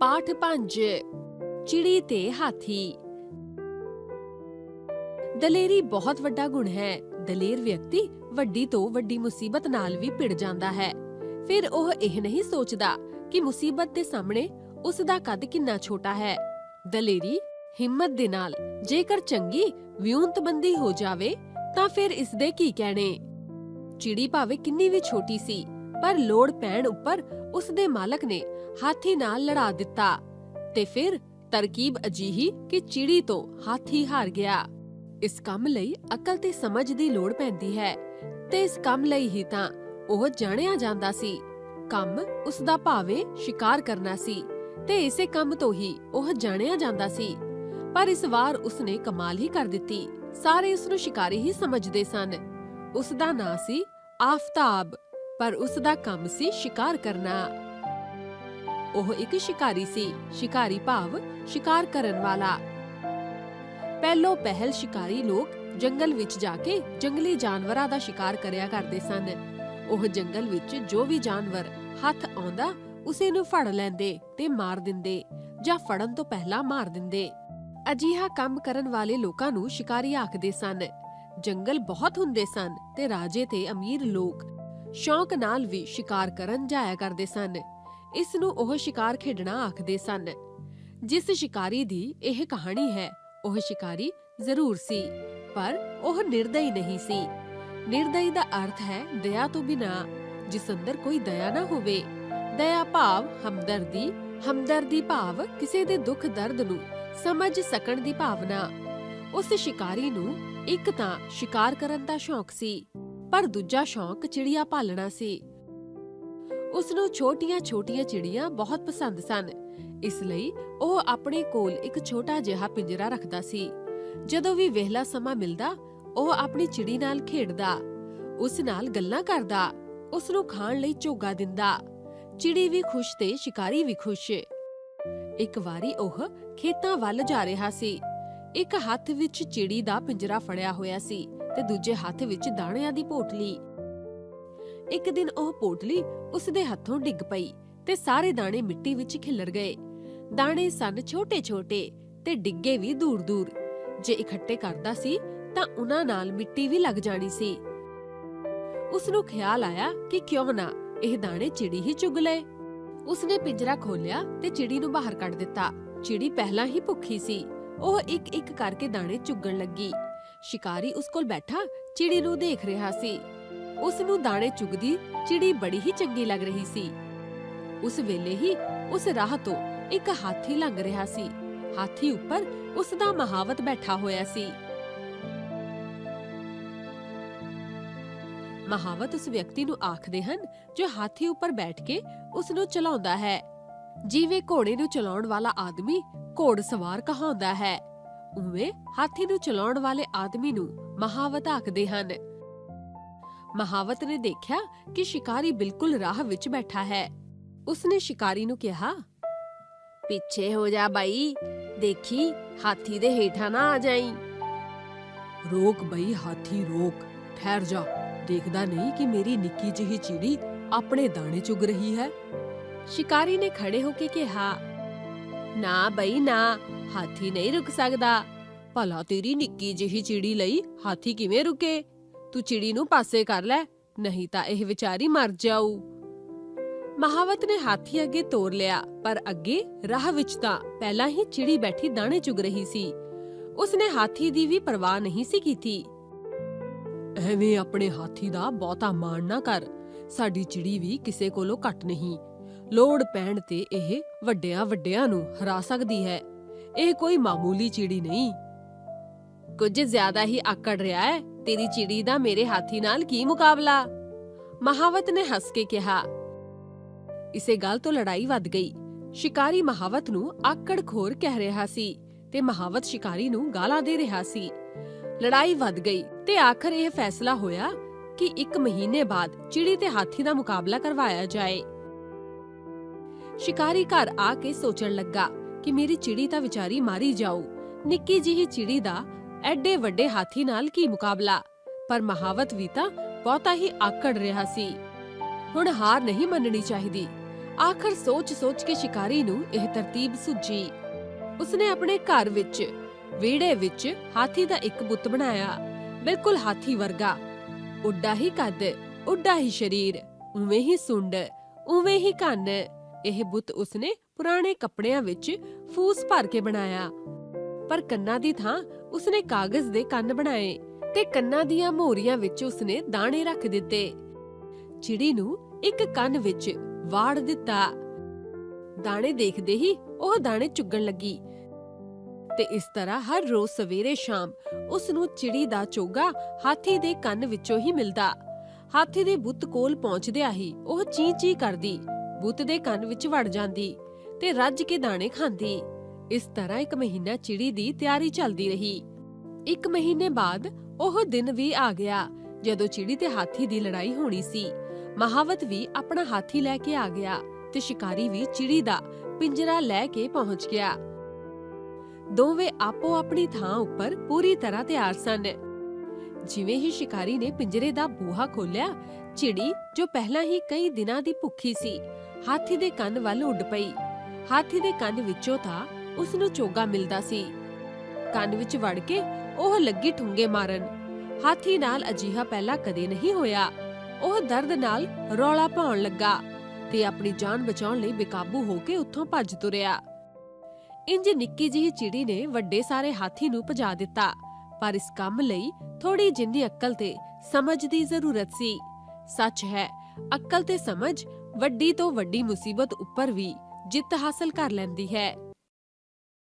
ਪਾਠ 5 ਚਿੜੀ ਤੇ ਹਾਥੀ। ਦਲੇਰੀ ਬਹੁਤ ਵੱਡਾ ਗੁਣ ਹੈ। ਦਲੇਰ ਵਿਅਕਤੀ ਵੱਡੀ ਤੋਂ ਵੱਡੀ ਮੁਸੀਬਤ ਨਾਲ ਵੀ ਭਿੜ ਜਾਂਦਾ ਹੈ। ਫਿਰ ਉਹ ਇਹ ਨਹੀਂ ਸੋਚਦਾ ਕਿ ਮੁਸੀਬਤ ਦੇ ਸਾਹਮਣੇ ਉਸ ਦਾ ਕੱਦ ਕਿੰਨਾ ਛੋਟਾ ਹੈ। ਦਲੇਰੀ ਹਿੰਮਤ ਦੇ ਨਾਲ ਜੇਕਰ ਚੰਗੀ ਵਿਉਂਤਬੰਦੀ ਹੋ ਜਾਵੇ ਤਾਂ ਫਿਰ ਇਸ ਦੇ ਕੀ ਕਹਿਣੇ? ਚਿੜੀ ਭਾਵੇਂ ਕਿੰਨੀ ਵੀ ਛੋਟੀ ਸੀ ਪਰ ਲੋੜ ਪੈਣ ਉੱਪਰ ਉਸ ਦੇ ਮਾਲਕ ਨੇ ਹਾਥੀ ਨਾਲ ਲੜਾ ਦਿੱਤਾ ਤੇ ਫਿਰ ਤਰਕੀਬ ਅਜੀਹੀ ਕਿ ਚਿੜੀ ਤੋਂ ਹਾਥੀ ਹਾਰ ਗਿਆ। ਇਸ ਕੰਮ ਲਈ ਅਕਲ ਤੇ ਸਮਝ ਦੀ ਲੋੜ ਪੈਂਦੀ ਹੈ ਤੇ ਇਸ ਕੰਮ ਲਈ ਹੀ ਤਾਂ ਉਹ ਜਾਣਿਆ ਜਾਂਦਾ ਸੀ। ਕੰਮ ਉਸ ਦਾ ਭਾਵੇਂ ਸ਼ਿਕਾਰ ਕਰਨਾ ਸੀ ਤੇ ਇਸੇ ਕੰਮ ਤੋਂ ਹੀ ਉਹ ਜਾਣਿਆ ਜਾਂਦਾ ਸੀ। ਪਰ ਇਸ ਵਾਰ ਉਸਨੇ ਕਮਾਲ ਹੀ ਕਰ ਦਿੱਤੀ। ਸਾਰੇ ਉਸ ਨੂੰ ਸ਼ਿਕਾਰੀ ਹੀ ਸਮਝਦੇ ਸਨ। ਉਸ ਦਾ ਨਾਂ ਸੀ ਆਫਤਾਬ। ਪਰ ਉਸ ਦਾ ਕੰਮ ਸੀ ਸ਼ਿਕਾਰ ਕਰਨਾ। ਉਹ ਇੱਕ ਸ਼ਿਕਾਰੀ ਸੀ, ਸ਼ਿਕਾਰੀ ਭਾਵ ਸ਼ਿਕਾਰ ਕਰਨ ਵਾਲਾ। ਪਹਿਲੋ ਪਹਿਲ ਸ਼ਿਕਾਰੀ ਲੋਕ ਜੰਗਲ ਵਿੱਚ ਜਾ ਕੇ ਜੰਗਲੀ ਜਾਨਵਰਾਂ ਦਾ ਸ਼ਿਕਾਰ ਕਰਿਆ ਕਰਦੇ ਸਨ। ਉਹ ਜੰਗਲ ਵਿੱਚ ਜੋ ਵੀ ਜਾਨਵਰ ਹੱਥ ਆਉਂਦਾ, ਉਸੇ ਨੂੰ ਫੜ ਲੈਂਦੇ ਤੇ ਮਾਰ ਦਿੰਦੇ ਜਾਂ ਫੜਨ ਤੋਂ ਪਹਿਲਾਂ ਮਾਰ ਦਿੰਦੇ। ਅਜੀਹਾ ਕੰਮ ਕਰਨ ਵਾਲੇ ਲੋਕਾਂ ਨੂੰ ਸ਼ਿਕਾਰੀ ਆਖਦੇ ਸਨ। ਜੰਗਲ ਬਹੁਤ ਹੁੰਦੇ ਸਨ ਤੇ ਰਾਜੇ ਤੇ ਅਮੀਰ ਲੋਕ ਸ਼ੌਂਕ ਨਾਲ ਵੀ ਸ਼ਿਕਾਰ ਕਰਨ ਜਾਇਆ ਕਰਦੇ ਸਨ। ਇਸ ਨੂੰ ਉਹ ਸ਼ਿਕਾਰ ਖੇਡਣਾ ਆਖਦੇ ਸਨ। ਜਿਸ ਸ਼ਿਕਾਰੀ ਦੀ ਇਹ ਕਹਾਣੀ ਹੈ, ਉਹ ਸ਼ਿਕਾਰੀ ਜ਼ਰੂਰ ਸੀ, ਪਰ ਉਹ ਨਿਰਦਈ ਨਹੀਂ ਸੀ। ਨਿਰਦਈ ਦਾ ਅਰਥ ਹੈ ਦਇਆ ਤੋਂ ਬਿਨਾ, ਜਿਸ ਅੰਦਰ ਕੋਈ ਦਇਆ ਨਾ ਹੋਵੇ। ਦਇਆ ਭਾਵ ਹਮਦਰਦੀ ਹਮਦਰਦੀ ਭਾਵ ਕਿਸੇ ਦੇ ਦੁੱਖ ਦਰਦ ਨੂੰ ਸਮਝ ਸਕਣ ਦੀ ਭਾਵਨਾ। ਉਸ ਸ਼ਿਕਾਰੀ ਨੂੰ ਇੱਕ ਤਾਂ ਸ਼ਿਕਾਰ ਕਰਨ ਦਾ ਸ਼ੌਂਕ ਸੀ ਪਰ ਦੂਜਾ ਸ਼ੌਂਕ ਚਿੜੀਆ ਪਾਲਣਾ ਸੀ। ਉਸ ਨੂੰ ਛੋਟੀਆਂ-ਛੋਟੀਆਂ ਚਿੜੀਆਂ ਬਹੁਤ ਪਸੰਦ ਸਨ। ਇਸ ਲਈ ਉਹ ਆਪਣੇ ਕੋਲ ਇੱਕ ਛੋਟਾ ਜਿਹਾ ਪਿੰਜਰਾ ਰੱਖਦਾ ਸੀ। ਜਦੋਂ ਵੀ ਵਿਹਲਾ ਸਮਾਂ ਮਿਲਦਾ, ਉਹ ਆਪਣੀ ਚਿੜੀ ਨਾਲ ਖੇਡਦਾ। ਉਸ ਨਾਲ ਗੱਲਾਂ ਕਰਦਾ। ਉਸ ਨੂੰ ਖਾਣ ਲਈ ਝੋਗਾ ਦਿੰਦਾ। ਚਿੜੀ ਵੀ ਖੁਸ਼ ਤੇ ਸ਼ਿਕਾਰੀ ਵੀ ਖੁਸ਼। ਇੱਕ ਵਾਰੀ ਉਹ ਖੇਤਾਂ ਵੱਲ ਜਾ ਰਿਹਾ ਸੀ। ਇੱਕ ਹੱਥ ਵਿੱਚ ਚਿੜੀ ਦਾ ਪਿੰਜਰਾ ਫੜਿਆ ਹੋਇਆ ਸੀ। ਤੇ ਦੂਜੇ ਹੱਥ ਵਿੱਚ ਦਾਣਿਆਂ ਦੀ ਪੋਟਲੀ। ਇੱਕ ਦਿਨ ਉਹ ਪੋਟਲੀ ਉਸ ਦੇ ਹੱਥੋਂ ਡਿੱਗ ਪਈ ਤੇ ਸਾਰੇ ਦਾਣੇ ਮਿੱਟੀ ਵਿੱਚ ਖਿਲਰ ਗਏ। ਦਾਣੇ ਸਨ ਛੋਟੇ-ਛੋਟੇ ਤੇ ਡਿੱਗੇ ਵੀ ਦੂਰ-ਦੂਰ। ਜੇ ਇਕੱਠੇ ਕਰਦਾ ਸੀ ਤਾਂ ਉਹਨਾਂ ਨਾਲ ਮਿੱਟੀ ਵੀ ਲੱਗ ਜਾਣੀ ਸੀ। ਉਸ ਨੂੰ ਖਿਆਲ ਆਇਆ ਕਿ ਕਿਉਂ ਨਾ ਇਹ ਦਾਣੇ ਚਿੜੀ ਹੀ ਚੁਗ ਲਏ। ਉਸਨੇ ਪਿੰਜਰਾ ਖੋਲਿਆ ਤੇ ਚਿੜੀ ਨੂੰ ਬਾਹਰ ਕੱਢ ਦਿੱਤਾ। ਚਿੜੀ ਪਹਿਲਾਂ ਹੀ ਭੁੱਖੀ ਸੀ। ਉਹ ਇੱਕ ਇੱਕ ਕਰਕੇ ਦਾਣੇ ਚੁਗਣ ਲੱਗੀ। ਸ਼ਿਕਾਰੀ ਉਸ ਕੋਲ ਬੈਠਾ, ਚਿੜੀ ਨੂੰ ਦੇਖ ਰਿਹਾ ਸੀ। ਉਸ ਨੂੰ ਦਾਣੇ ਚੁਗਦੀ ਚਿੜੀ ਬੜੀ ਹੀ ਚੰਗੀ ਲੱਗ ਰਹੀ ਸੀ। ਉਸ ਵੇਲੇ ਹੀ ਉਸ ਰਾਹ ਤੋਂ ਇੱਕ ਹਾਥੀ ਲੰਘ ਰਿਹਾ ਸੀ। ਹਾਥੀ ਉੱਪਰ ਉਸ ਦਾ ਮਹਾਵਤ ਬੈਠਾ ਹੋਇਆ ਸੀ। ਮਹਾਵਤ ਉਸ ਵਿਅਕਤੀ ਨੂੰ ਆਖਦੇ ਹਨ, ਜੋ ਹਾਥੀ ਉੱਪਰ ਬੈਠ ਕੇ ਉਸ ਨੂੰ ਚਲਾਉਂਦਾ ਹੈ। ਜਿਵੇਂ ਘੋੜੇ ਨੂੰ ਚਲਾਉਣ ਵਾਲਾ ਆਦਮੀ ਘੋੜ ਸਵਾਰ ਕਹਾਉਂਦਾ ਹੈ। ਉਵੇਂ ਹਾਥੀ ਨੂੰ ਚਲਾਉਣ ਵਾਲੇ ਆਦਮੀ ਨੂੰ ਮਹਾਵਤ ਆਖਦੇ ਹਨ। ਮਹਾਵਤ ਨੇ ਦੇਖਿਆ ਕਿ ਸ਼ਿਕਾਰੀ ਬਿਲਕੁਲ ਰਾਹ ਵਿੱਚ ਬੈਠਾ ਹੈ। ਉਸਨੇ ਸ਼ਿਕਾਰੀ ਨੂੰ ਕਿਹਾ ਪਿੱਛੇ ਹੋ ਜਾ ਬਾਈ ਦੇਖੀ ਹਾਥੀ ਦੇ ਹੇਠਾਂ ਨਾ ਆ ਜਾਈ। ਰੋਕ ਬਈ ਹਾਥੀ ਰੋਕ। ਠਹਿਰ ਜਾ। ਦੇਖਦਾ ਨਹੀਂ ਕਿ ਮੇਰੀ ਨਿੱਕੀ ਜਿਹੀ ਚਿੜੀ ਆਪਣੇ ਦਾਣੇ ਚੁਗ ਰਹੀ ਹੈ? ਸ਼ਿਕਾਰੀ ਨੇ ਖੜੇ ਹੋ ਕੇ ਕਿਹਾ ਨਾ ਬਈ, ਨਾ। ਹਾਥੀ ਨਹੀਂ ਰੁਕ ਸਕਦਾ। ਭਲਾ ਤੇਰੀ ਨਿੱਕੀ ਜਿਹੀ ਚਿੜੀ ਲਈ ਹਾਥੀ ਕਿਵੇਂ ਰੁਕੇ? ਤੂੰ ਚਿੜੀ ਨੂੰ ਪਾਸੇ ਕਰ ਲੈ, ਨਹੀਂ ਤਾਂ ਇਹ ਵਿਚਾਰੀ ਮਰ ਜਾਊ। ਮਹਾਵਤ ਨੇ ਹਾਥੀ ਅੱਗੇ ਤੋਰ ਲਿਆ, ਪਰ ਅੱਗੇ ਰਾਹ ਵਿੱਚ ਤਾਂ ਪਹਿਲਾਂ ਹੀ ਚਿੜੀ ਬੈਠੀ ਦਾਣੇ ਚੁਗ ਰਹੀ ਸੀ। ਉਸਨੇ ਹਾਥੀ ਦੀ ਵੀ ਪਰਵਾਹ ਨਹੀਂ ਸੀ ਕੀਤੀ। ਐਵੇਂ ਆਪਣੇ ਹਾਥੀ ਦਾ ਬਹੁਤਾ ਮਾਣ ਨਾ ਕਰ। ਸਾਡੀ ਚਿੜੀ ਵੀ ਕਿਸੇ ਕੋਲੋਂ ਘੱਟ ਨਹੀਂ। ਲੋੜ ਪੈਣ ਤੇ ਇਹ ਵੱਡਿਆਂ ਵੱਡਿਆਂ ਨੂੰ ਹਰਾ ਸਕਦੀ ਹੈ। ਇਹ ਕੋਈ ਮਾਮੂਲੀ ਚਿੜੀ ਨਹੀਂ। ਕੁਝ ਜ਼ਿਆਦਾ ਹੀ ਆਕੜ ਰਿਹਾ ਹੈ, ਤੇਰੀ ਚਿੜੀ ਦਾ ਮੇਰੇ ਹਾਥੀ ਨਾਲ ਕੀ ਮੁਕਾਬਲਾ? ਮਹਾਵਤ ਨੇ ਹੱਸ ਕੇ ਕਿਹਾ। ਇਸੇ ਗੱਲ ਤੋਂ ਲੜਾਈ ਵੱਧ ਗਈ। ਸ਼ਿਕਾਰੀ ਮਹਾਵਤ ਨੂੰ ਆਕੜ ਖੋਰ ਕਹਿ ਰਿਹਾ ਸੀ ਤੇ ਮਹਾਵਤ ਸ਼ਿਕਾਰੀ ਨੂੰ ਗਾਲਾਂ ਦੇ ਰਿਹਾ ਸੀ। ਲੜਾਈ ਵੱਧ ਗਈ ਤੇ ਆਖਰ ਇਹ ਫੈਸਲਾ ਹੋਇਆ ਕਿ ਇੱਕ ਮਹੀਨੇ ਬਾਅਦ ਚਿੜੀ ਤੇ ਹਾਥੀ ਦਾ ਮੁਕਾਬਲਾ ਕਰਵਾਇਆ ਜਾਏ। ਸ਼ਿਕਾਰੀ ਘਰ ਆ ਕੇ ਸੋਚਣ ਲੱਗਾ ਕਿ ਮੇਰੀ ਚਿੜੀ ਤਾਂ ਵਿਚਾਰੀ ਮਾਰੀ ਜਾਊ। ਨਿੱਕੀ ਜਿਹੀ ਚਿੜੀ ਦਾ ਐਡੇ ਵੱਡੇ ਹਾਥੀ ਨਾਲ ਕੀ ਮੁਕਾਬਲਾ? ਪਰ ਮਹਾਵਤ ਵੀ ਤਾਂ ਬਹੁਤਾ ਹੀ ਆਕੜ ਰਿਹਾ ਸੀ। ਹੁਣ ਹਾਰ ਨਹੀਂ ਮੰਨਣੀ ਚਾਹੀਦੀ। ਆਖਰ ਸੋਚ-ਸੋਚ ਕੇ ਸ਼ਿਕਾਰੀ ਨੂੰ ਇਹ ਤਰਤੀਬ ਸੁਝੀ। ਉਸਨੇ ਆਪਣੇ ਘਰ ਵਿੱਚ, ਵਿਹੜੇ ਵਿੱਚ ਹਾਥੀ ਦਾ ਇੱਕ ਬੁੱਤ ਬਣਾਇਆ। ਬਿਲਕੁਲ ਹਾਥੀ ਵਰਗਾ। ਉੱਡਾ ਹੀ ਕੱਦ, ਉੱਡਾ ਹੀ ਸ਼ਰੀਰ, ਉਵੇਂ ਹੀ ਸੁੰਡ, ਉਵੇਂ ਹੀ ਕੰਨ। ਇਹ ਬੁੱਤ ਉਸਨੇ ਪੁਰਾਣੇ ਕੱਪੜਿਆਂ ਵਿੱਚ ਫੂਸ ਭਰ ਕੇ ਬਣਾਇਆ। ਪਰ ਕੰਨਾਂ ਦੀ ਥਾਂ ਉਸਨੇ ਕਾਗਜ਼ ਦੇ ਕੰਨ ਬਣਾਏ ਤੇ ਕੰਨਾਂ ਦੀਆਂ ਮੋਰੀਆਂ ਵਿੱਚ ਉਸਨੇ ਦਾਣੇ ਰੱਖ ਦਿੱਤੇ। ਚਿੜੀ ਨੂੰ ਇੱਕ ਕੰਨ ਵਿੱਚ ਵਾੜ ਦਿੱਤਾ। ਦਾਣੇ ਦੇਖਦੇ ਹੀ ਉਹ ਦਾਣੇ ਚੁੱਗਣ ਲੱਗੀ। ਤੇ ਇਸ ਤਰ੍ਹਾਂ ਹਰ ਰੋਜ਼ ਸਵੇਰੇ ਸ਼ਾਮ ਉਸ ਨੂੰ ਚਿੜੀ ਦਾ ਚੋਗਾ ਹਾਥੀ ਦੇ ਕੰਨ ਵਿੱਚੋਂ ਹੀ ਮਿਲਦਾ। ਹਾਥੀ ਦੇ ਬੁੱਤ ਕੋਲ ਪਹੁੰਚਦਿਆਂ ਹੀ ਉਹ ਚੀਂ ਚੀਂ ਕਰਦੀ। ਬੁੱਤ ਦੇ ਕੰਨ ਵਿੱਚ ਵੜ ਜਾਂਦੀ ਤੇ ਰੱਜ ਕੇ ਦਾਣੇ ਖਾਂਦੀ। ਇਸ ਤਰ੍ਹਾਂ ਇੱਕ ਮਹੀਨਾ ਚਿੜੀ ਦੀ ਤਿਆਰੀ ਚੱਲਦੀ ਰਹੀ। ਇੱਕ ਮਹੀਨੇ ਬਾਅਦ ਉਹ ਦਿਨ ਵੀ ਆ ਗਿਆ, ਜਦੋਂ ਚਿੜੀ ਤੇ ਹਾਥੀ ਦੀ ਲੜਾਈ ਹੋਣੀ ਸੀ। ਮਹਾਵਤ ਵੀ ਆਪਣਾ ਹਾਥੀ ਲੈ ਕੇ ਆ ਗਿਆ ਤੇ ਸ਼ਿਕਾਰੀ ਵੀ ਚਿੜੀ ਦਾ ਪਿੰਜਰਾ ਲੈ ਕੇ ਪਹੁੰਚ ਗਿਆ। ਦੋਵੇਂ ਆਪੋ ਆਪਣੀ ਥਾਂ ਉੱਪਰ ਪੂਰੀ ਤਰ੍ਹਾਂ ਤਿਆਰ ਸਨ। ਜਿਵੇਂ ਹੀ ਸ਼ਿਕਾਰੀ ਨੇ ਪਿੰਜਰੇ ਦਾ ਬੂਹਾ ਖੋਲ੍ਹਿਆ, ਚਿੜੀ ਜੋ ਪਹਿਲਾਂ ਹੀ ਕਈ ਦਿਨਾਂ ਦੀ ਭੁੱਖੀ ਸੀ ਹਾਥੀ ਦੇ ਕੰਨ ਵੱਲ ਉੱਡ ਪਈ। ਹਾਥੀ ਦੇ ਕੰਨ ਵਿੱਚੋਂ ਤਾਂ ਉਸ ਨੂੰ ਚੋਗਾ ਮਿਲਦਾ ਸੀ। ਕੰਨ ਵਿੱਚ ਵੜ ਕੇ ਉਹ ਲੱਗੀ ਠੁੰਗੇ ਮਾਰਨ। ਹਾਥੀ ਨਾਲ ਅਜੀਹਾ ਪਹਿਲਾਂ ਕਦੇ ਨਹੀਂ ਹੋਇਆ। ਉਹ ਦਰਦ ਨਾਲ ਰੌਲਾ ਪਾਉਣ ਲੱਗਾ ਤੇ ਆਪਣੀ ਜਾਨ ਬਚਾਉਣ ਲਈ ਬੇਕਾਬੂ ਹੋ ਕੇ ਉੱਥੋਂ ਭੱਜ ਤੁਰਿਆ। ਇੰਜ ਨਿੱਕੀ ਜਿਹੀ ਚਿੜੀ ਨੇ ਵੱਡੇ ਸਾਰੇ ਹਾਥੀ ਨੂੰ ਭਜਾ ਦਿੱਤਾ, ਪਰ ਇਸ ਕੰਮ ਲਈ ਥੋੜੀ ਜਿੰਨੀ ਅਕਲ ਤੇ ਸਮਝ ਦੀ ਜ਼ਰੂਰਤ ਸੀ। ਸੱਚ ਹੈ, ਅਕਲ ਤੇ ਸਮਝ ਵੱਡੀ ਤੋਂ ਵੱਡੀ ਮੁਸੀਬਤ ਉੱਪਰ ਵੀ ਜਿੱਤ ਹਾਸਲ ਕਰ ਲੈਂਦੀ ਹੈ।